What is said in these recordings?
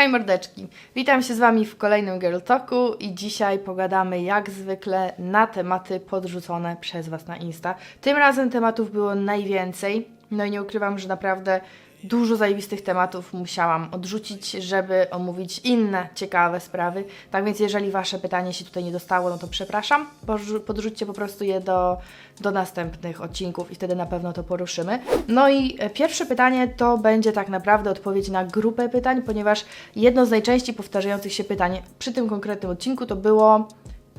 Hej mordeczki, witam się z Wami w kolejnym Girl Talku i dzisiaj pogadamy jak zwykle na tematy podrzucone przez Was na Insta. Tym razem tematów było najwięcej, no i nie ukrywam, że naprawdę dużo zajebistych tematów musiałam odrzucić, żeby omówić inne ciekawe sprawy. Tak więc jeżeli Wasze pytanie się tutaj nie dostało, no to przepraszam, Podrzu- podrzućcie po prostu je do, do następnych odcinków i wtedy na pewno to poruszymy. No i e, pierwsze pytanie to będzie tak naprawdę odpowiedź na grupę pytań, ponieważ jedno z najczęściej powtarzających się pytań przy tym konkretnym odcinku to było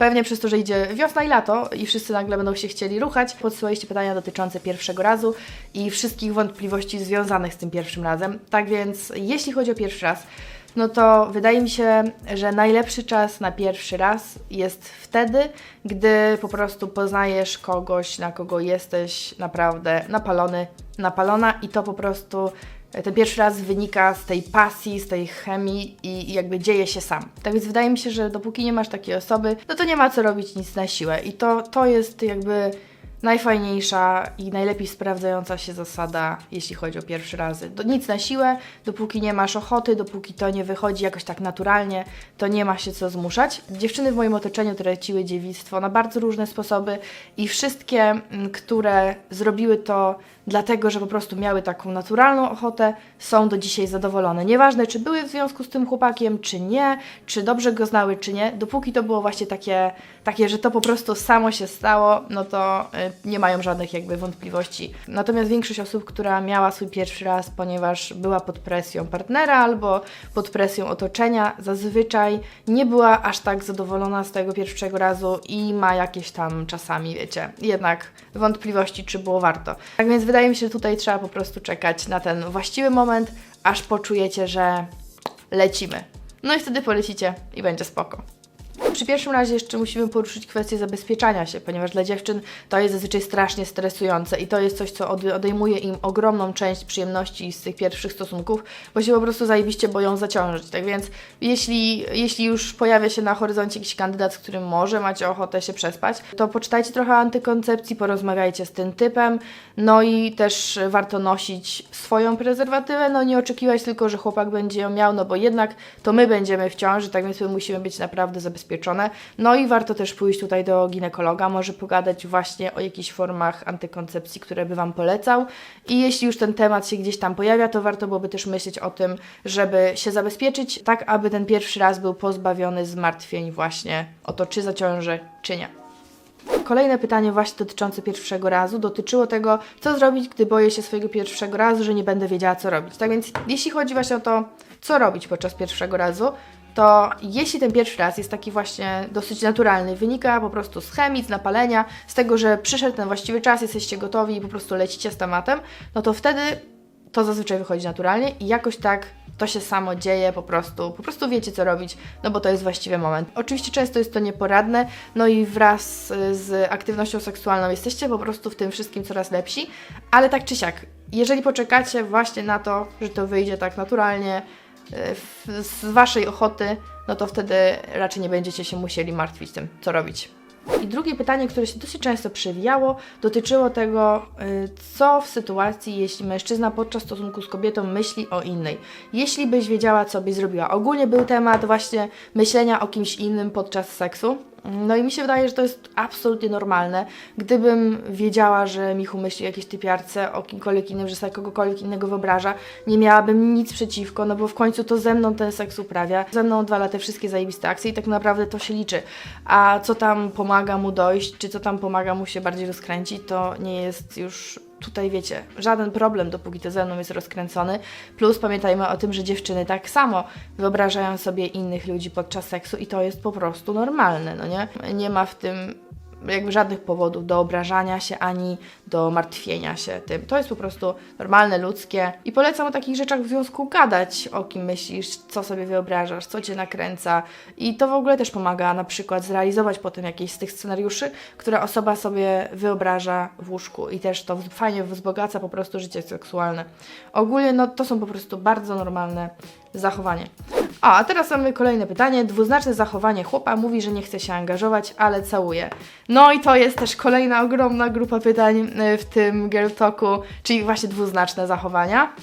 Pewnie przez to, że idzie wiosna i lato i wszyscy nagle będą się chcieli ruchać, podsyłaliście pytania dotyczące pierwszego razu i wszystkich wątpliwości związanych z tym pierwszym razem. Tak więc, jeśli chodzi o pierwszy raz, no to wydaje mi się, że najlepszy czas na pierwszy raz jest wtedy, gdy po prostu poznajesz kogoś, na kogo jesteś naprawdę napalony, napalona i to po prostu ten pierwszy raz wynika z tej pasji, z tej chemii i, jakby dzieje się sam. Tak więc wydaje mi się, że dopóki nie masz takiej osoby, no to nie ma co robić nic na siłę. I to, to jest jakby najfajniejsza i najlepiej sprawdzająca się zasada, jeśli chodzi o pierwszy razy. Do, nic na siłę, dopóki nie masz ochoty, dopóki to nie wychodzi jakoś tak naturalnie, to nie ma się co zmuszać. Dziewczyny w moim otoczeniu traciły dziewictwo na bardzo różne sposoby i wszystkie, które zrobiły to dlatego, że po prostu miały taką naturalną ochotę, są do dzisiaj zadowolone. Nieważne, czy były w związku z tym chłopakiem, czy nie, czy dobrze go znały, czy nie, dopóki to było właśnie takie, takie że to po prostu samo się stało, no to y, nie mają żadnych jakby wątpliwości. Natomiast większość osób, która miała swój pierwszy raz, ponieważ była pod presją partnera albo pod presją otoczenia, zazwyczaj nie była aż tak zadowolona z tego pierwszego razu i ma jakieś tam czasami, wiecie, jednak wątpliwości, czy było warto. Tak więc wydaje mi się, że tutaj trzeba po prostu czekać na ten właściwy moment, aż poczujecie, że lecimy. No i wtedy polecicie i będzie spoko. Przy pierwszym razie jeszcze musimy poruszyć kwestię zabezpieczania się, ponieważ dla dziewczyn to jest zazwyczaj strasznie stresujące i to jest coś, co od- odejmuje im ogromną część przyjemności z tych pierwszych stosunków, bo się po prostu zajebiście boją zaciążyć. Tak więc jeśli, jeśli już pojawia się na horyzoncie jakiś kandydat, z którym może macie ochotę się przespać, to poczytajcie trochę antykoncepcji, porozmawiajcie z tym typem, no i też warto nosić swoją prezerwatywę, no nie oczekiwać tylko, że chłopak będzie ją miał, no bo jednak to my będziemy w ciąży, tak więc my musimy być naprawdę zabezpieczone. No i warto też pójść tutaj do ginekologa, może pogadać właśnie o jakichś formach antykoncepcji, które by Wam polecał. I jeśli już ten temat się gdzieś tam pojawia, to warto byłoby też myśleć o tym, żeby się zabezpieczyć, tak aby ten pierwszy raz był pozbawiony zmartwień właśnie o to, czy zaciąży, czy nie. Kolejne pytanie właśnie dotyczące pierwszego razu dotyczyło tego, co zrobić, gdy boję się swojego pierwszego razu, że nie będę wiedziała, co robić. Tak więc jeśli chodzi właśnie o to, co robić podczas pierwszego razu, to jeśli ten pierwszy raz jest taki właśnie dosyć naturalny, wynika po prostu z chemii, z napalenia, z tego, że przyszedł ten właściwy czas, jesteście gotowi i po prostu lecicie z tematem, no to wtedy to zazwyczaj wychodzi naturalnie i jakoś tak to się samo dzieje, po prostu, po prostu wiecie co robić, no bo to jest właściwy moment. Oczywiście często jest to nieporadne, no i wraz y, z aktywnością seksualną jesteście po prostu w tym wszystkim coraz lepsi, ale tak czy siak, jeżeli poczekacie właśnie na to, że to wyjdzie tak naturalnie, z Waszej ochoty, no to wtedy raczej nie będziecie się musieli martwić tym, co robić. I drugie pytanie, które się dosyć często przewijało, dotyczyło tego, y, co w sytuacji, jeśli mężczyzna podczas stosunku z kobietą myśli o innej. Jeśli byś wiedziała, co byś zrobiła. Ogólnie był temat właśnie myślenia o kimś innym podczas seksu. No i mi się wydaje, że to jest absolutnie normalne. Gdybym wiedziała, że Michu myśli o jakiejś typiarce, o kimkolwiek innym, że sobie kogokolwiek innego wyobraża, nie miałabym nic przeciwko, no bo w końcu to ze mną ten seks uprawia. Ze mną odwala te wszystkie zajebiste akcje i tak naprawdę to się liczy. A co tam pomaga mu dojść, czy co tam pomaga mu się bardziej rozkręcić, to nie jest już tutaj wiecie, żaden problem, dopóki to ze mną jest rozkręcony. Plus pamiętajmy o tym, że dziewczyny tak samo wyobrażają sobie innych ludzi podczas seksu i to jest po prostu normalne, no nie? Nie ma w tym jakby żadnych powodów do obrażania się ani do martwienia się tym. To jest po prostu normalne, ludzkie i polecam o takich rzeczach w związku gadać, o kim myślisz, co sobie wyobrażasz, co cię nakręca i to w ogóle też pomaga na przykład zrealizować potem jakieś z tych scenariuszy, które osoba sobie wyobraża w łóżku i też to fajnie wzbogaca po prostu życie seksualne. Ogólnie no to są po prostu bardzo normalne zachowanie. A, a teraz mamy kolejne pytanie. Dwuznaczne zachowanie chłopa mówi, że nie chce się angażować, ale całuje. No i to jest też kolejna ogromna grupa pytań y, w tym Girl Talku, czyli właśnie dwuznaczne zachowania.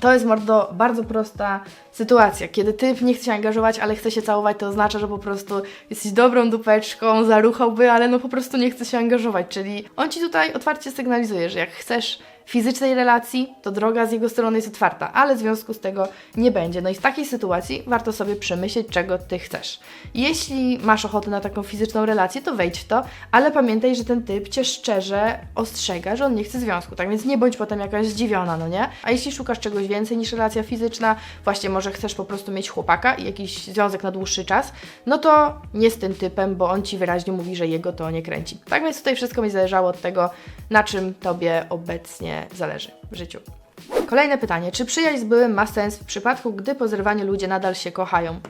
To jest mordo bardzo prosta sytuacja. Kiedy typ nie chce się angażować, ale chce się całować, to oznacza, że po prostu jesteś dobrą dupeczką, zaruchałby, ale no po prostu nie chce się angażować. Czyli on ci tutaj otwarcie sygnalizuje, że jak chcesz fizycznej relacji, to droga z jego strony jest otwarta, ale w związku z tego nie będzie. No i w takiej sytuacji warto sobie przemyśleć, czego ty chcesz. Jeśli masz ochotę na taką fizyczną relację, to wejdź w to, ale pamiętaj, że ten typ cię szczerze ostrzega, że on nie chce związku, tak więc nie bądź potem jakaś zdziwiona, no nie? A jeśli szukasz czegoś więcej niż relacja fizyczna, właśnie może chcesz po prostu mieć chłopaka i jakiś związek na dłuższy czas, no to nie z tym typem, bo on ci wyraźnie mówi, że jego to nie kręci. Tak więc tutaj wszystko mi zależało od tego, na czym tobie obecnie zależy w życiu. Kolejne pytanie. Czy przyjaźń z byłym ma sens w przypadku, gdy po zerwaniu ludzie nadal się kochają?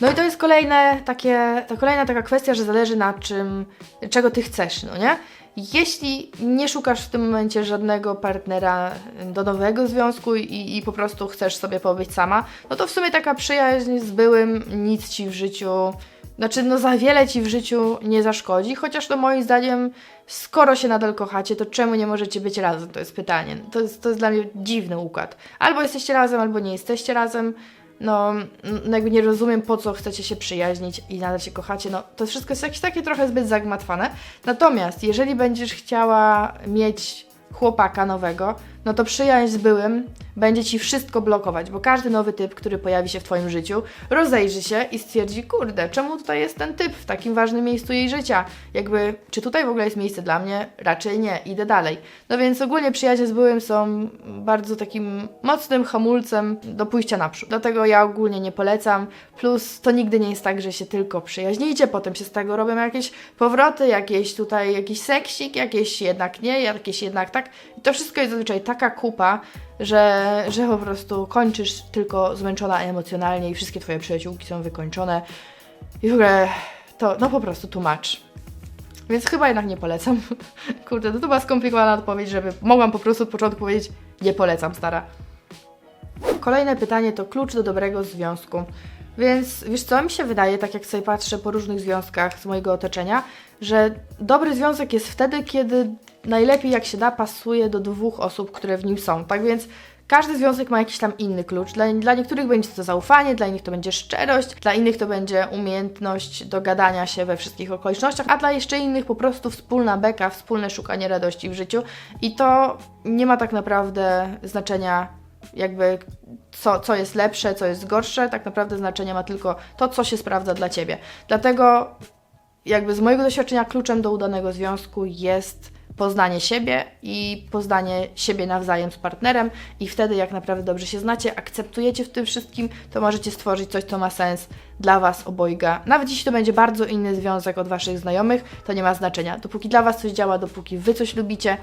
No i to jest kolejne takie, to kolejna taka kwestia, że zależy na czym, czego ty chcesz, no nie? Jeśli nie szukasz w tym momencie żadnego partnera do nowego związku i, i po prostu chcesz sobie pobyć sama, no to w sumie taka przyjaźń z byłym nic ci w życiu znaczy, no za wiele ci w życiu nie zaszkodzi, chociaż to moim zdaniem, skoro się nadal kochacie, to czemu nie możecie być razem? To jest pytanie. To jest, to jest dla mnie dziwny układ. Albo jesteście razem, albo nie jesteście razem. No, no jakby nie rozumiem, po co chcecie się przyjaźnić i nadal się kochacie. No, to wszystko jest jakieś takie trochę zbyt zagmatwane. Natomiast, jeżeli będziesz chciała mieć chłopaka nowego, no to przyjaźń z byłym będzie ci wszystko blokować, bo każdy nowy typ, który pojawi się w Twoim życiu, rozejrzy się i stwierdzi, kurde, czemu tutaj jest ten typ w takim ważnym miejscu jej życia? Jakby, czy tutaj w ogóle jest miejsce dla mnie? Raczej nie, idę dalej. No więc ogólnie przyjaźnie z byłym są bardzo takim mocnym hamulcem do pójścia naprzód. Dlatego ja ogólnie nie polecam. Plus to nigdy nie jest tak, że się tylko przyjaźnicie, potem się z tego robią jakieś powroty, jakieś tutaj jakiś seksik, jakieś jednak nie, jakieś jednak tak. I to wszystko jest zazwyczaj taka kupa, że, że po prostu kończysz tylko zmęczona emocjonalnie i wszystkie Twoje przyjaciółki są wykończone. I w ogóle to, no po prostu tłumacz. Więc chyba jednak nie polecam. Kurde, no to była skomplikowana odpowiedź, żeby mogłam po prostu od początku powiedzieć nie polecam, stara. Kolejne pytanie to klucz do dobrego związku. Więc wiesz co, mi się wydaje, tak jak sobie patrzę po różnych związkach z mojego otoczenia, że dobry związek jest wtedy, kiedy najlepiej jak się da pasuje do dwóch osób, które w nim są. Tak więc każdy związek ma jakiś tam inny klucz. Dla, dla niektórych będzie to zaufanie, dla innych to będzie szczerość, dla innych to będzie umiejętność dogadania się we wszystkich okolicznościach, a dla jeszcze innych po prostu wspólna beka, wspólne szukanie radości w życiu. I to nie ma tak naprawdę znaczenia jakby co, co jest lepsze, co jest gorsze, tak naprawdę znaczenie ma tylko to, co się sprawdza dla Ciebie. Dlatego jakby z mojego doświadczenia kluczem do udanego związku jest poznanie siebie i poznanie siebie nawzajem z partnerem i wtedy jak naprawdę dobrze się znacie, akceptujecie w tym wszystkim, to możecie stworzyć coś, co ma sens dla Was obojga. Nawet jeśli to będzie bardzo inny związek od Waszych znajomych, to nie ma znaczenia. Dopóki dla Was coś działa, dopóki Wy coś lubicie,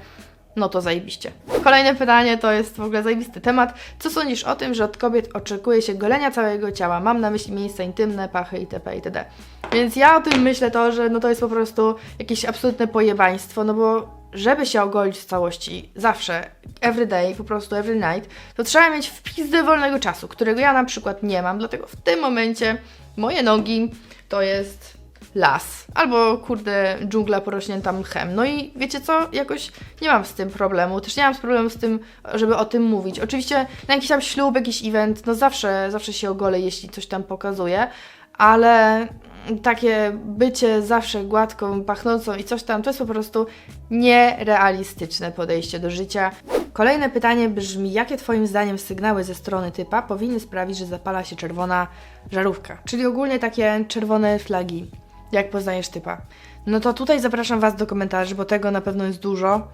no to zajebiście. Kolejne pytanie to jest w ogóle zajebisty temat. Co sądzisz o tym, że od kobiet oczekuje się golenia całego ciała? Mam na myśli miejsca intymne, pachy itp. itd. Więc ja o tym myślę to, że no to jest po prostu jakieś absolutne pojebaństwo, no bo żeby się ogolić w całości, zawsze, every day, po prostu every night, to trzeba mieć wpizdę wolnego czasu, którego ja na przykład nie mam, dlatego w tym momencie moje nogi to jest las. Albo kurde, dżungla porośnięta mchem. No i wiecie co? Jakoś nie mam z tym problemu. Też nie mam z problemu z tym, żeby o tym mówić. Oczywiście na jakiś tam ślub, jakiś event, no zawsze, zawsze się ogolę, jeśli coś tam pokazuje, ale takie bycie zawsze gładką, pachnącą i coś tam, to jest po prostu nierealistyczne podejście do życia. Kolejne pytanie brzmi, jakie Twoim zdaniem sygnały ze strony typa powinny sprawić, że zapala się czerwona żarówka? Czyli ogólnie takie czerwone flagi jak poznajesz typa. No to tutaj zapraszam Was do komentarzy, bo tego na pewno jest dużo.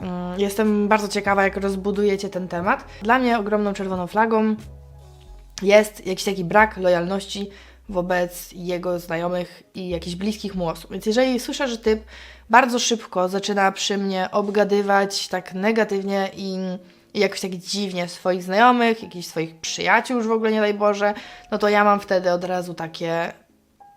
Mm, Jestem bardzo ciekawa, jak rozbudujecie ten temat. Dla mnie ogromną czerwoną flagą jest jakiś taki brak lojalności wobec jego znajomych i jakichś bliskich mu osób. Więc jeżeli słyszę, że typ bardzo szybko zaczyna przy mnie obgadywać tak negatywnie i, jakoś tak dziwnie swoich znajomych, jakichś swoich przyjaciół już w ogóle, nie daj Boże, no to ja mam wtedy od razu takie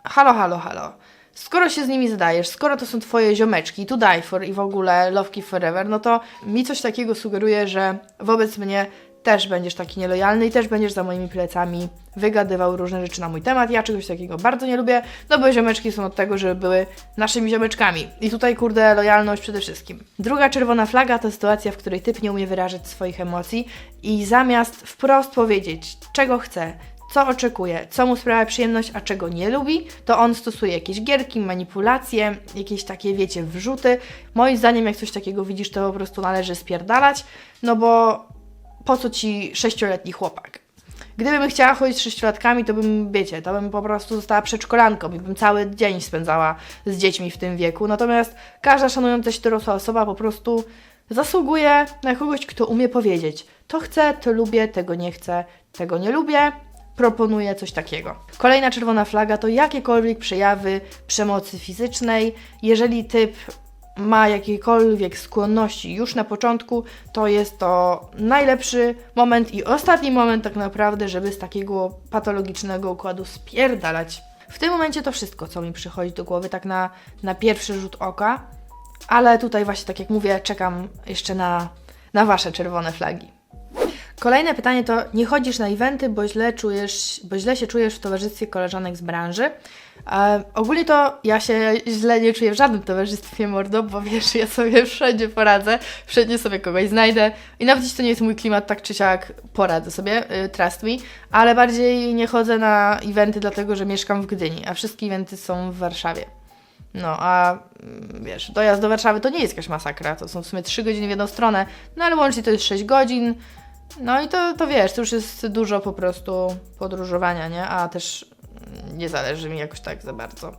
halo, halo, halo. Skoro się z nimi zdajesz, skoro to są twoje ziomeczki, to die for i w ogóle love forever, no to mi coś takiego sugeruje, że wobec mnie też będziesz taki nielojalny i też będziesz za moimi plecami wygadywał różne rzeczy na mój temat. Ja czegoś takiego bardzo nie lubię, no bo ziomeczki są od tego, żeby były naszymi ziomeczkami. I tutaj, kurde, lojalność przede wszystkim. Druga czerwona flaga to sytuacja, w której typ nie umie wyrażać swoich emocji i zamiast wprost powiedzieć, czego chce, co oczekuje, co mu sprawia przyjemność, a czego nie lubi, to on stosuje jakieś gierki, manipulacje, jakieś takie, wiecie, wrzuty. Moim zdaniem, jak coś takiego widzisz, to po prostu należy spierdalać, no bo po co ci sześcioletni chłopak? Gdybym chciała chodzić z sześciolatkami, to bym, wiecie, to bym po prostu została przedszkolanką i bym cały dzień spędzała z dziećmi w tym wieku. Natomiast każda szanująca się dorosła osoba po prostu zasługuje na kogoś, kto umie powiedzieć: to chcę, to lubię, tego nie chcę, tego nie lubię, proponuję coś takiego. Kolejna czerwona flaga to jakiekolwiek przejawy przemocy fizycznej. Jeżeli typ ma jakiekolwiek skłonności już na początku, to jest to najlepszy moment i ostatni moment tak naprawdę, żeby z takiego patologicznego układu spierdalać. W tym momencie to wszystko, co mi przychodzi do głowy, tak na, na pierwszy rzut oka, ale tutaj właśnie, tak jak mówię, czekam jeszcze na, na Wasze czerwone flagi. Kolejne pytanie to, nie chodzisz na eventy, bo źle, czujesz, bo źle się czujesz w towarzystwie koleżanek z branży. E, ogólnie to ja się źle nie czuję w żadnym towarzystwie mordo, bo wiesz, ja sobie wszędzie poradzę, wszędzie sobie kogoś znajdę i nawet jeśli to nie jest mój klimat, tak czy siak poradzę sobie, y, trust me, ale bardziej nie chodzę na eventy dlatego, że mieszkam w Gdyni, a wszystkie eventy są w Warszawie. No, a mm, wiesz, dojazd do Warszawy to nie jest jakaś masakra, to są w sumie 3 godziny w jedną stronę, no ale łącznie to jest 6 godzin, no i to, to wiesz, to już jest dużo po prostu podróżowania, nie? A też nie zależy mi jakoś tak za bardzo.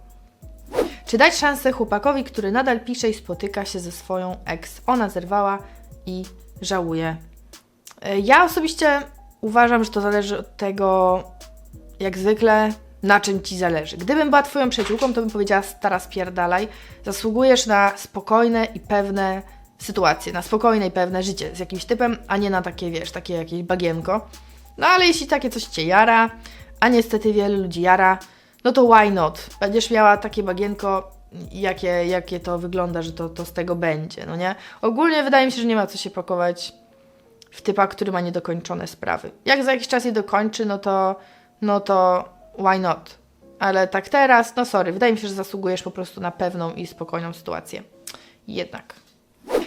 Czy dać szansę chłopakowi, który nadal pisze i spotyka się ze swoją ex? Ona zerwała i żałuje. E, Ja osobiście uważam, że to zależy od tego, jak zwykle, na czym ci zależy. Gdybym była twoją przyjaciółką, to bym powiedziała stara spierdalaj. Zasługujesz na spokojne i pewne sytuacje, na spokojne i pewne życie z jakimś typem, a nie na takie, wiesz, takie jakieś bagienko. No ale jeśli takie coś cię jara, a niestety wielu ludzi jara, no to why not? Będziesz miała takie bagienko, jakie, jakie to wygląda, że to, to z tego będzie, no nie? Ogólnie wydaje mi się, że nie ma co się pakować w typa, który ma niedokończone sprawy. Jak za jakiś czas je dokończy, no to, no to why not? Ale tak teraz, no sorry, wydaje mi się, że zasługujesz po prostu na pewną i spokojną sytuację. Jednak.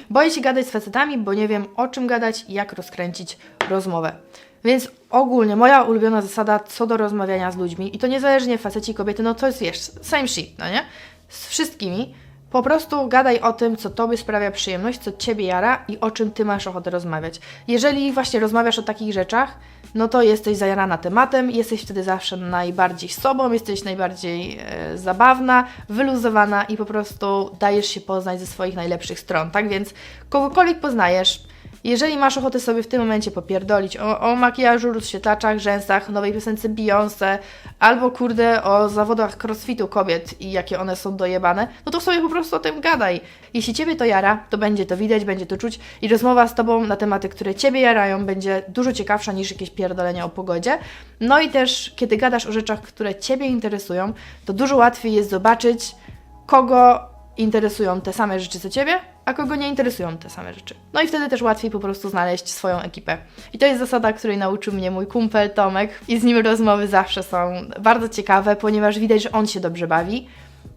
Boję się gadać z facetami, bo nie wiem o czym gadać i jak rozkręcić rozmowę. Więc ogólnie moja ulubiona zasada co do rozmawiania z ludźmi, i to niezależnie faceci, kobiety, no to jest wiesz, same shit, no nie? Z wszystkimi. Po prostu gadaj o tym, co tobie sprawia przyjemność, co ciebie jara i o czym ty masz ochotę rozmawiać. Jeżeli właśnie rozmawiasz o takich rzeczach, no to jesteś zajarana tematem, jesteś wtedy zawsze najbardziej sobą, jesteś najbardziej e, zabawna, wyluzowana i po prostu dajesz się poznać ze swoich najlepszych stron. Tak więc kogokolwiek poznajesz, jeżeli masz ochotę sobie w tym momencie popierdolić o, o makijażu, rozświetlaczach, rzęsach, nowej piosence Beyoncé, albo kurde o zawodach crossfitu kobiet i jakie one są dojebane, no to sobie po prostu o tym gadaj. Jeśli Ciebie to jara, to będzie to widać, będzie to czuć i rozmowa z Tobą na tematy, które Ciebie jarają, będzie dużo ciekawsza niż jakieś pierdolenia o pogodzie. No i też, kiedy gadasz o rzeczach, które Ciebie interesują, to dużo łatwiej jest zobaczyć, kogo interesują te same rzeczy co Ciebie, a kogo nie interesują te same rzeczy. No i wtedy też łatwiej po prostu znaleźć swoją ekipę. I to jest zasada, której nauczył mnie mój kumpel Tomek i z nim rozmowy zawsze są bardzo ciekawe, ponieważ widać, że on się dobrze bawi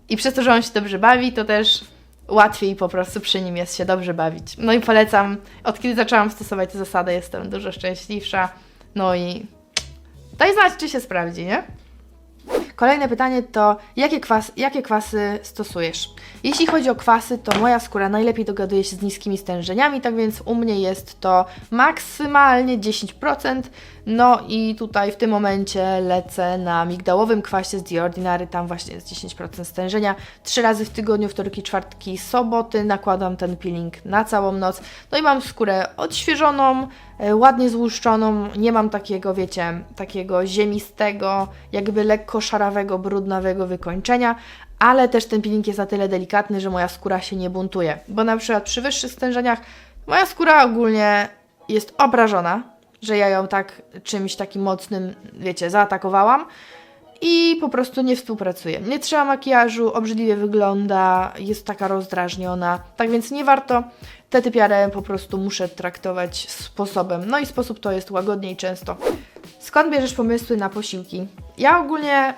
i przez to, że on się dobrze bawi, to też łatwiej po prostu przy nim jest się dobrze bawić. No i polecam, od kiedy zaczęłam stosować tę zasadę, jestem dużo szczęśliwsza. No i daj znać, czy się sprawdzi, nie? Kolejne pytanie to, jakie, kwas, jakie kwasy stosujesz? Jeśli chodzi o kwasy, to moja skóra najlepiej dogaduje się z niskimi stężeniami, tak więc u mnie jest to maksymalnie 10%. No i tutaj w tym momencie lecę na migdałowym kwasie z The Ordinary, tam właśnie jest 10% stężenia. Trzy razy w tygodniu, wtorki, czwartki, soboty nakładam ten peeling na całą noc. No i mam skórę odświeżoną, e, ładnie złuszczoną, nie mam takiego, wiecie, takiego ziemistego, jakby lekko szarawego, brudnawego wykończenia, ale też ten peeling jest na tyle delikatny, że moja skóra się nie buntuje. Bo na przykład przy wyższych stężeniach moja skóra ogólnie jest obrażona, że ja ją tak czymś takim mocnym, wiecie, zaatakowałam. i po prostu nie współpracuje. Nie trzyma makijażu, obrzydliwie wygląda, jest taka rozdrażniona, tak więc nie warto. Tę typiarę po prostu muszę traktować sposobem. No i sposób to jest łagodnie i często. Skąd bierzesz pomysły na posiłki? Ja ogólnie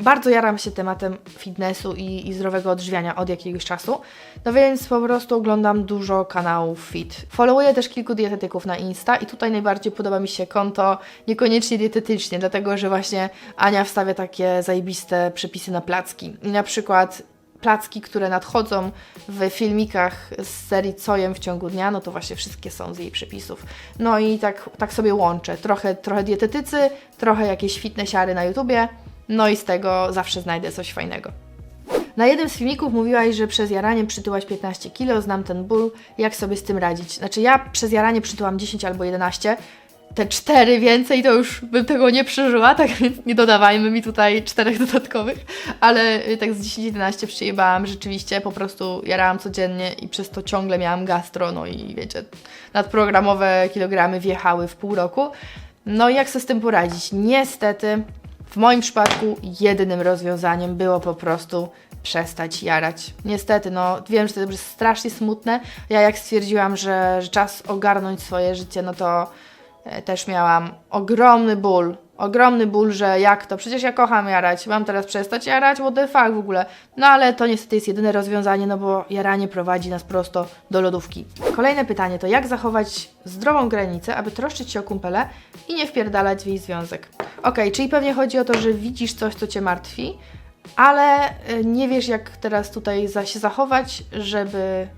bardzo jaram się tematem fitnessu i, i zdrowego odżywiania od jakiegoś czasu, no więc po prostu oglądam dużo kanałów fit. Followuję też kilku dietetyków na Insta i tutaj najbardziej podoba mi się konto niekoniecznie dietetycznie, dlatego że właśnie Ania wstawia takie zajebiste przepisy na placki. I na przykład placki, które nadchodzą w filmikach z serii Co jem w ciągu dnia, no to właśnie wszystkie są z jej przepisów. No i tak, tak sobie łączę. Trochę, trochę dietetycy, trochę jakieś fitnessiary na YouTubie, no i z tego zawsze znajdę coś fajnego. Na jednym z filmików mówiłaś, że przez jaranie przytyłaś 15 kg, znam ten ból, jak sobie z tym radzić? Znaczy ja przez jaranie przytyłam 10 albo 11, te 4 więcej to już bym tego nie przeżyła, tak więc nie dodawajmy mi tutaj czterech dodatkowych, ale y, tak z 10-11 przyjebałam rzeczywiście, po prostu jarałam codziennie i przez to ciągle miałam gastro, no i wiecie, nadprogramowe kilogramy wjechały w pół roku. No i jak sobie z tym poradzić? Niestety w moim przypadku jedynym rozwiązaniem było po prostu przestać jarać. Niestety, no wiem, że to jest strasznie smutne. Ja jak stwierdziłam, że, że czas ogarnąć swoje życie, no to też miałam ogromny ból. Ogromny ból, że jak to? Przecież ja kocham jarać. Mam teraz przestać jarać? What the fuck w ogóle? No ale to niestety jest jedyne rozwiązanie, no bo jaranie prowadzi nas prosto do lodówki. Kolejne pytanie to jak zachować zdrową granicę, aby troszczyć się o kumpele i nie wpierdalać w jej związek? Okej, czyli pewnie chodzi o to, że widzisz coś, co Cię martwi, ale y, nie wiesz, jak teraz tutaj się zachować, żeby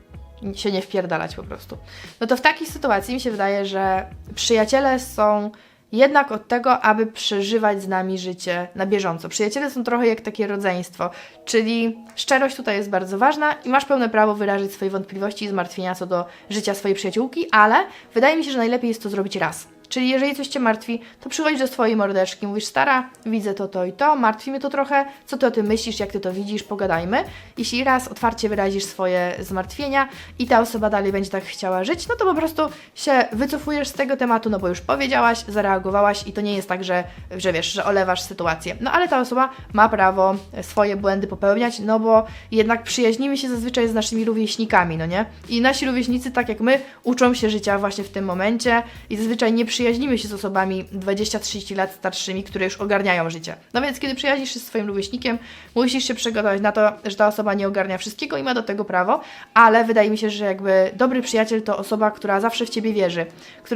się nie wpierdalać po prostu. No to w takiej sytuacji mi się wydaje, że przyjaciele są jednak od tego, aby przeżywać z nami życie na bieżąco. Przyjaciele są trochę jak takie rodzeństwo, czyli szczerość tutaj jest bardzo ważna i masz pełne prawo wyrazić swoje wątpliwości i zmartwienia co do życia swojej przyjaciółki, ale wydaje mi się, że najlepiej jest to zrobić raz. Czyli jeżeli coś Cię martwi, to przychodzisz do swojej mordeczki, mówisz, stara, widzę to, to i to, martwi mnie to trochę, co Ty o tym myślisz, jak Ty to widzisz, pogadajmy. Jeśli raz otwarcie wyrazisz swoje zmartwienia i ta osoba dalej będzie tak chciała żyć, no to po prostu się wycofujesz z tego tematu, no bo już powiedziałaś, zareagowałaś i to nie jest tak, że, że wiesz, że olewasz sytuację. No ale ta osoba ma prawo swoje błędy popełniać, no bo jednak przyjaźnimy się zazwyczaj z naszymi rówieśnikami, no nie? I nasi rówieśnicy, tak jak my, uczą się życia właśnie w tym momencie i zazwyczaj nie przyjaźnimy się z osobami 20-30 lat starszymi, które już ogarniają życie. No więc kiedy przyjaźnisz się z swoim rówieśnikiem, musisz się przygotować na to, że ta osoba nie ogarnia wszystkiego i ma do tego prawo, ale wydaje mi się, że jakby dobry przyjaciel to osoba, która zawsze w Ciebie wierzy.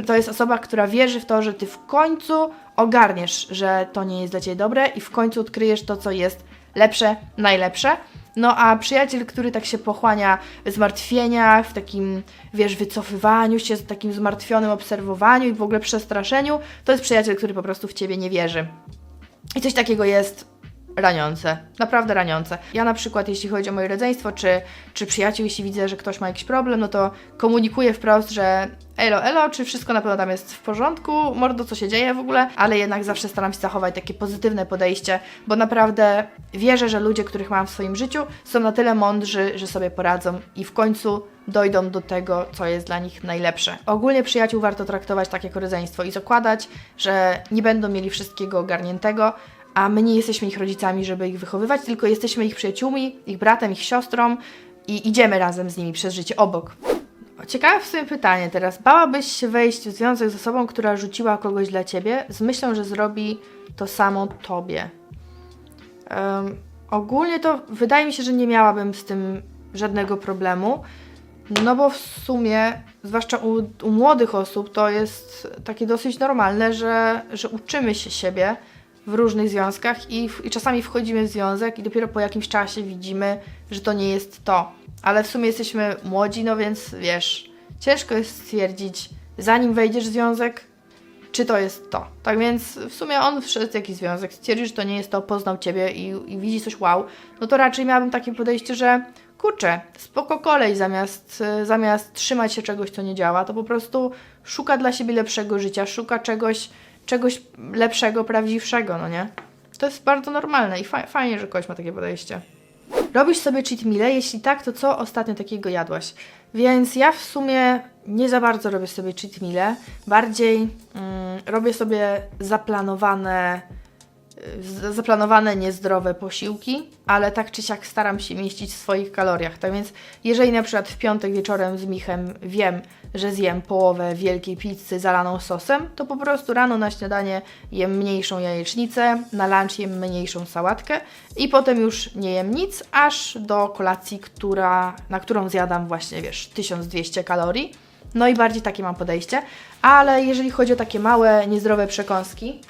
To jest osoba, która wierzy w to, że Ty w końcu ogarniesz, że to nie jest dla Ciebie dobre i w końcu odkryjesz to, co jest lepsze, najlepsze. No a przyjaciel, który tak się pochłania w zmartwieniach, w takim, wiesz, wycofywaniu się, w takim zmartwionym obserwowaniu i w ogóle przestraszeniu, to jest przyjaciel, który po prostu w Ciebie nie wierzy. I coś takiego jest raniące, naprawdę raniące. Ja na przykład, jeśli chodzi o moje rodzeństwo, czy, czy przyjaciół, jeśli widzę, że ktoś ma jakiś problem, no to komunikuję wprost, że elo, elo, czy wszystko na pewno tam jest w porządku, mordo, co się dzieje w ogóle, ale jednak zawsze staram się zachować takie pozytywne podejście, bo naprawdę wierzę, że ludzie, których mam w swoim życiu, są na tyle mądrzy, że sobie poradzą i w końcu dojdą do tego, co jest dla nich najlepsze. Ogólnie przyjaciół warto traktować tak jako rodzeństwo i zakładać, że nie będą mieli wszystkiego ogarniętego, a my nie jesteśmy ich rodzicami, żeby ich wychowywać, tylko jesteśmy ich przyjaciółmi, ich bratem, ich siostrą i idziemy razem z nimi przez życie obok. Ciekawe w sumie pytanie teraz. Bałabyś się wejść w związek z osobą, która rzuciła kogoś dla ciebie, z myślą, że zrobi to samo tobie? Em, ogólnie to wydaje mi się, że nie miałabym z tym żadnego problemu, no bo w sumie, zwłaszcza u, u młodych osób, to jest takie dosyć normalne, że, że uczymy się siebie w różnych związkach i, w, i czasami wchodzimy w związek i dopiero po jakimś czasie widzimy, że to nie jest to. Ale w sumie jesteśmy młodzi, no więc wiesz, ciężko jest stwierdzić, zanim wejdziesz w związek, czy to jest to. Tak więc w sumie on wszedł w jakiś związek, stwierdził, że to nie jest to, poznał Ciebie i, i widzi coś wow, no to raczej miałabym takie podejście, że kurczę, spoko kolej, zamiast, zamiast trzymać się czegoś, co nie działa, to po prostu szuka dla siebie lepszego życia, szuka czegoś, czegoś lepszego, prawdziwszego, no nie? To jest bardzo normalne i fa- fajnie, że ktoś ma takie podejście. Robisz sobie cheat meale? Jeśli tak, to co ostatnio takiego jadłaś? Więc ja w sumie nie za bardzo robię sobie cheat meale. Bardziej mm, robię sobie zaplanowane z- zaplanowane niezdrowe posiłki, ale tak czy siak staram się mieścić w swoich kaloriach. Tak więc, jeżeli na przykład w piątek wieczorem z Michem wiem, że zjem połowę wielkiej pizzy zalaną sosem, to po prostu rano na śniadanie jem mniejszą jajecznicę, na lunch jem mniejszą sałatkę i potem już nie jem nic, aż do kolacji, która, na którą zjadam właśnie, wiesz, 1200 kalorii. No i bardziej takie mam podejście. Ale jeżeli chodzi o takie małe, niezdrowe przekąski,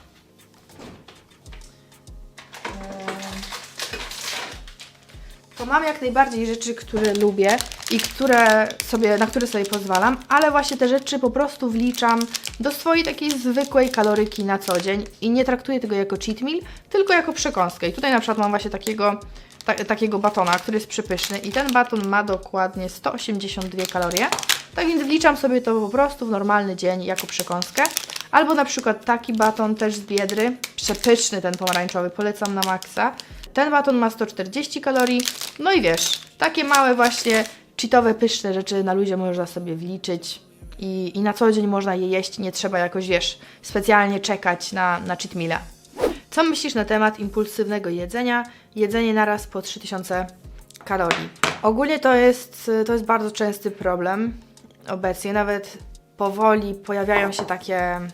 to mam jak najbardziej rzeczy, które lubię i które sobie, na które sobie pozwalam, ale właśnie te rzeczy po prostu wliczam do swojej takiej zwykłej kaloryki na co dzień i nie traktuję tego jako cheat meal, tylko jako przekąskę. I tutaj na przykład mam właśnie takiego, ta, takiego batona, który jest przypyszny i ten baton ma dokładnie 182 kalorie. Tak więc wliczam sobie to po prostu w normalny dzień jako przekąskę. Albo na przykład taki baton też z Biedry, przepyszny ten pomarańczowy, polecam na maksa. Ten baton ma 140 kalorii, no i wiesz, takie małe właśnie cheatowe, pyszne rzeczy na luzie można sobie wliczyć i, i na co dzień można je jeść, nie trzeba jakoś, wiesz, specjalnie czekać na, na cheat meala. Co myślisz na temat impulsywnego jedzenia? Jedzenie naraz po 3000 kalorii. Ogólnie to jest, to jest bardzo częsty problem obecnie, nawet powoli pojawiają się takie, mm,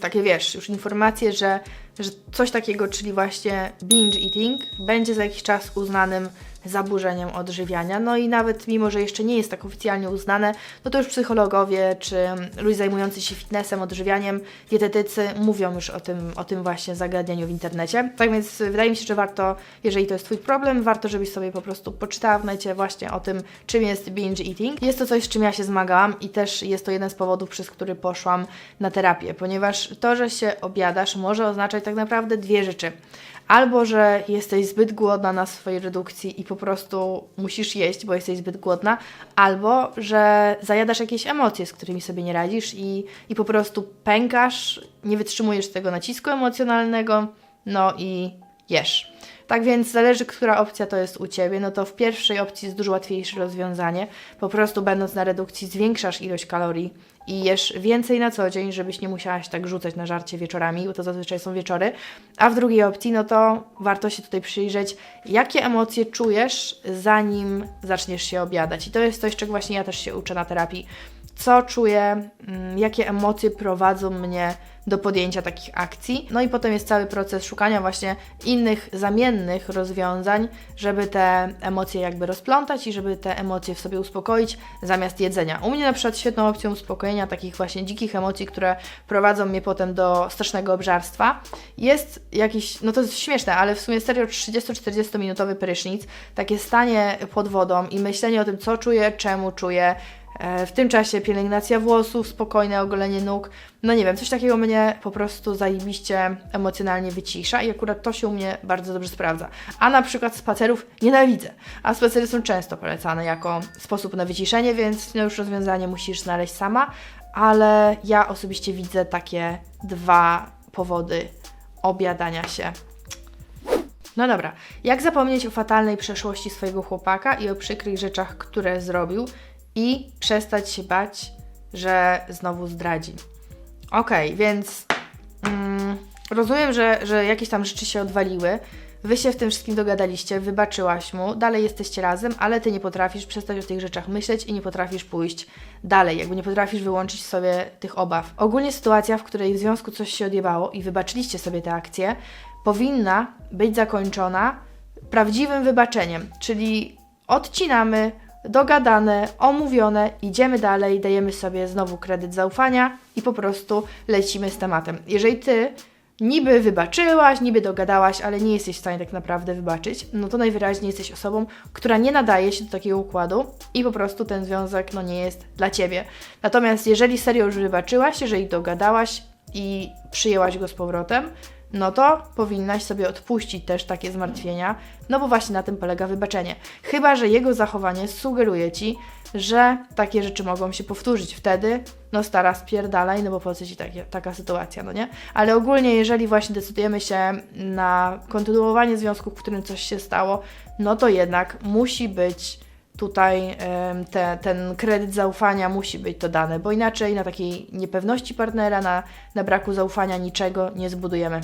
takie wiesz, już informacje, że, że coś takiego, czyli właśnie binge eating, będzie za jakiś czas uznanym zaburzeniem odżywiania. No i nawet mimo, że jeszcze nie jest tak oficjalnie uznane, no to już psychologowie czy ludzie zajmujący się fitnessem, odżywianiem, dietetycy mówią już o tym, o tym właśnie zagadnieniu w internecie. Tak więc wydaje mi się, że warto, jeżeli to jest Twój problem, warto, żebyś sobie po prostu poczytała w necie właśnie o tym, czym jest binge eating. Jest to coś, z czym ja się zmagałam i też jest to jeden z powodów, przez który poszłam na terapię, ponieważ to, że się obiadasz, może oznaczać tak naprawdę dwie rzeczy. Albo, że jesteś zbyt głodna na swojej redukcji i po prostu musisz jeść, bo jesteś zbyt głodna, albo, że zajadasz jakieś emocje, z którymi sobie nie radzisz i, i po prostu pękasz, nie wytrzymujesz tego nacisku emocjonalnego, no i jesz. Tak więc zależy, która opcja to jest u Ciebie, no to w pierwszej opcji jest dużo łatwiejsze rozwiązanie. Po prostu będąc na redukcji zwiększasz ilość kalorii i jesz więcej na co dzień, żebyś nie musiałaś tak rzucać na żarcie wieczorami, bo to zazwyczaj są wieczory. A w drugiej opcji, no to warto się tutaj przyjrzeć, jakie emocje czujesz, zanim zaczniesz się obiadać. I to jest coś, czego właśnie ja też się uczę na terapii. Co czuję, mm, jakie emocje prowadzą mnie do podjęcia takich akcji. No i potem jest cały proces szukania właśnie innych zamiennych rozwiązań, żeby te emocje jakby rozplątać i żeby te emocje w sobie uspokoić zamiast jedzenia. U mnie na przykład świetną opcją uspokojenia takich właśnie dzikich emocji, które prowadzą mnie potem do strasznego obżarstwa, jest jakiś, no to jest śmieszne, ale w sumie serio 30-40 minutowy prysznic, takie stanie pod wodą i myślenie o tym, co czuję, czemu czuję, W tym czasie pielęgnacja włosów, spokojne ogolenie nóg. No nie wiem, coś takiego mnie po prostu zajebiście emocjonalnie wycisza i akurat to się u mnie bardzo dobrze sprawdza. A na przykład spacerów nienawidzę, a spacery są często polecane jako sposób na wyciszenie, więc no już rozwiązanie musisz znaleźć sama, ale ja osobiście widzę takie dwa powody obiadania się no dobra, jak zapomnieć o fatalnej przeszłości swojego chłopaka i o przykrych rzeczach, które zrobił i przestać się bać, że znowu zdradzi? Okej, więc mm, rozumiem, że, że jakieś tam rzeczy się odwaliły. Wy się w tym wszystkim dogadaliście, wybaczyłaś mu, dalej jesteście razem, ale ty nie potrafisz przestać o tych rzeczach myśleć i nie potrafisz pójść dalej, jakby nie potrafisz wyłączyć sobie tych obaw. Ogólnie sytuacja, w której w związku coś się odjebało i wybaczyliście sobie te akcje, powinna być zakończona prawdziwym wybaczeniem, czyli odcinamy, dogadane, omówione, idziemy dalej, dajemy sobie znowu kredyt zaufania i po prostu lecimy z tematem. Jeżeli ty niby wybaczyłaś, niby dogadałaś, ale nie jesteś w stanie tak naprawdę wybaczyć, no to najwyraźniej jesteś osobą, która nie nadaje się do takiego układu i po prostu ten związek no nie jest dla ciebie. Natomiast jeżeli serio już wybaczyłaś, jeżeli dogadałaś i przyjęłaś go z powrotem, no to powinnaś sobie odpuścić też takie zmartwienia, no bo właśnie na tym polega wybaczenie. Chyba, że jego zachowanie sugeruje ci, że takie rzeczy mogą się powtórzyć. Wtedy, no stara, spierdalaj, no bo po co ci takie, taka sytuacja, no nie? Ale ogólnie, jeżeli właśnie decydujemy się na kontynuowanie związku, w którym coś się stało, no to jednak musi być tutaj te, ten kredyt zaufania musi być to dane, bo inaczej na takiej niepewności partnera, na, na braku zaufania niczego nie zbudujemy.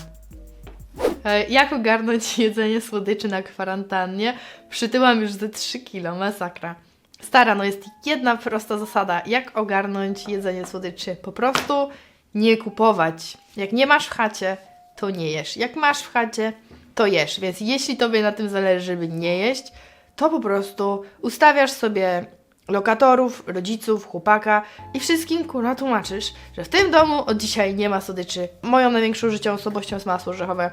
E, Jak ogarnąć jedzenie słodyczy na kwarantannie? Przytyłam już ze 3 kilo, masakra. Stara, no jest jedna prosta zasada. Jak ogarnąć jedzenie słodyczy? Po prostu nie kupować. Jak nie masz w chacie, to nie jesz. Jak masz w chacie, to jesz. Więc jeśli tobie na tym zależy, żeby nie jeść, to po prostu ustawiasz sobie lokatorów, rodziców, chłopaka i wszystkim kurwa tłumaczysz, że w tym domu od dzisiaj nie ma słodyczy. Moją największą życiową słabością jest masło orzechowe.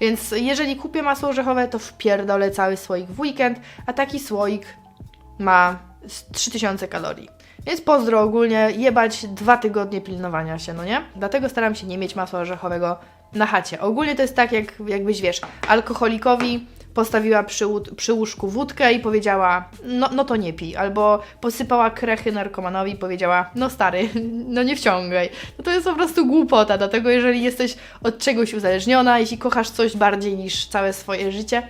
Więc jeżeli kupię masło orzechowe, to wpierdolę cały słoik w weekend, a taki słoik ma z 3000 kalorii. Więc pozdro ogólnie, jebać dwa tygodnie pilnowania się, no nie? Dlatego staram się nie mieć masła orzechowego na chacie. Ogólnie to jest tak, jak, jakbyś wiesz, alkoholikowi postawiła przy, przy łóżku wódkę i powiedziała, no, no to nie pij. Albo posypała krechy narkomanowi i powiedziała, no stary, no nie wciągaj. No to jest po prostu głupota, dlatego jeżeli jesteś od czegoś uzależniona, jeśli kochasz coś bardziej niż całe swoje życie,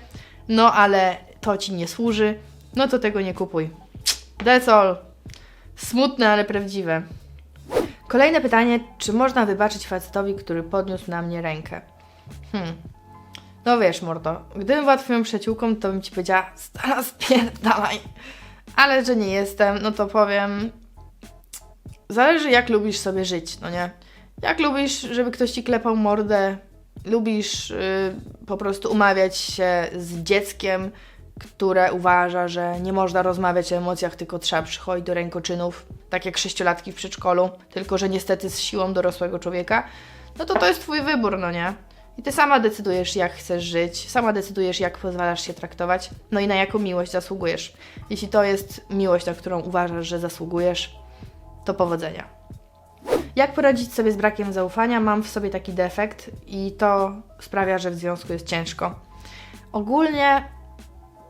no ale to ci nie służy, no to tego nie kupuj. That's all. Smutne, ale prawdziwe. Kolejne pytanie, czy można wybaczyć facetowi, który podniósł na mnie rękę? Hmm. No wiesz, mordo, gdybym była twoją przyjaciółką, to bym ci powiedziała, stara spierdalaj. Ale że nie jestem, no to powiem, zależy jak lubisz sobie żyć, no nie? Jak lubisz, żeby ktoś ci klepał mordę, lubisz y, po prostu umawiać się z dzieckiem, które uważa, że nie można rozmawiać o emocjach, tylko trzeba przychodzić do rękoczynów, tak jak sześciolatki w przedszkolu, tylko że niestety z siłą dorosłego człowieka, no to to jest Twój wybór, no nie? I Ty sama decydujesz, jak chcesz żyć, sama decydujesz, jak pozwalasz się traktować, no i na jaką miłość zasługujesz. Jeśli to jest miłość, na którą uważasz, że zasługujesz, to powodzenia. Jak poradzić sobie z brakiem zaufania? Mam w sobie taki defekt i to sprawia, że w związku jest ciężko. Ogólnie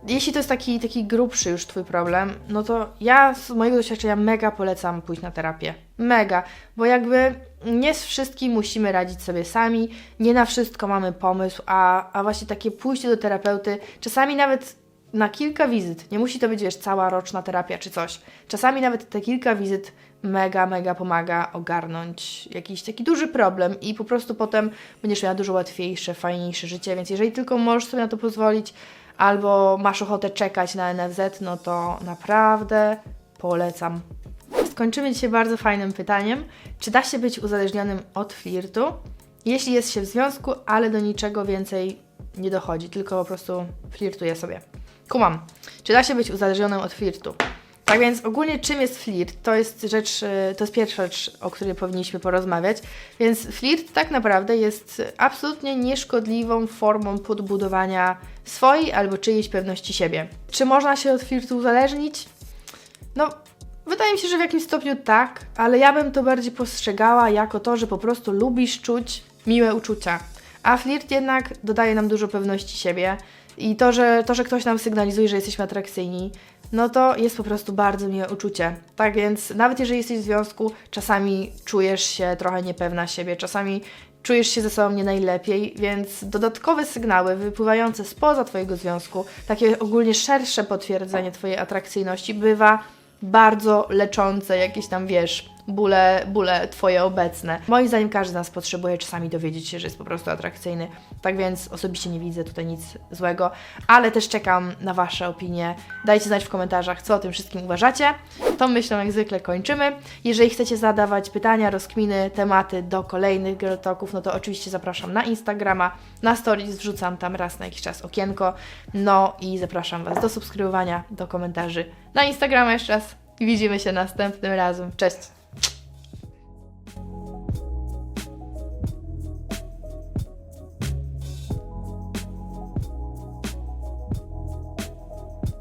jeśli to jest taki, taki grubszy już Twój problem, no to ja z mojego doświadczenia mega polecam pójść na terapię. Mega, bo jakby nie z wszystkim musimy radzić sobie sami, nie na wszystko mamy pomysł, a, a właśnie takie pójście do terapeuty, czasami nawet na kilka wizyt, nie musi to być, wiesz, cała roczna terapia czy coś. Czasami nawet te kilka wizyt mega, mega pomaga ogarnąć jakiś taki duży problem i po prostu potem będziesz miała dużo łatwiejsze, fajniejsze życie, więc jeżeli tylko możesz sobie na to pozwolić, albo masz ochotę czekać na NFZ, no to naprawdę polecam. Skończymy dzisiaj bardzo fajnym pytaniem. Czy da się być uzależnionym od flirtu, jeśli jest się w związku, ale do niczego więcej nie dochodzi, tylko po prostu flirtuje sobie? Kumam. Czy da się być uzależnionym od flirtu? Tak więc ogólnie czym jest flirt? To jest rzecz, y, to jest pierwsza rzecz, o której powinniśmy porozmawiać. Więc flirt tak naprawdę jest absolutnie nieszkodliwą formą podbudowania swojej albo czyjejś pewności siebie. Czy można się od flirtu uzależnić? No, wydaje mi się, że w jakimś stopniu tak, ale ja bym to bardziej postrzegała jako to, że po prostu lubisz czuć miłe uczucia. A flirt jednak dodaje nam dużo pewności siebie i to, że, to, że ktoś nam sygnalizuje, że jesteśmy atrakcyjni, no to jest po prostu bardzo miłe uczucie. Tak więc nawet jeżeli jesteś w związku, czasami czujesz się trochę niepewna siebie, czasami czujesz się ze sobą nie najlepiej, więc dodatkowe sygnały wypływające spoza Twojego związku, takie ogólnie szersze potwierdzenie Twojej atrakcyjności bywa bardzo leczące, jakieś tam wiesz, bóle, bóle Twoje obecne. Moim zdaniem każdy z nas potrzebuje czasami dowiedzieć się, że jest po prostu atrakcyjny. Tak więc osobiście nie widzę tutaj nic złego, ale też czekam na Wasze opinie. Dajcie znać w komentarzach, co o tym wszystkim uważacie. Tą myślą jak zwykle kończymy. Jeżeli chcecie zadawać pytania, rozkminy, tematy do kolejnych Girl Talków, no to oczywiście zapraszam na Instagrama, na stories wrzucam tam raz na jakiś czas okienko. No i zapraszam Was do subskrybowania, do komentarzy na Instagrama jeszcze raz i widzimy się następnym razem. Cześć!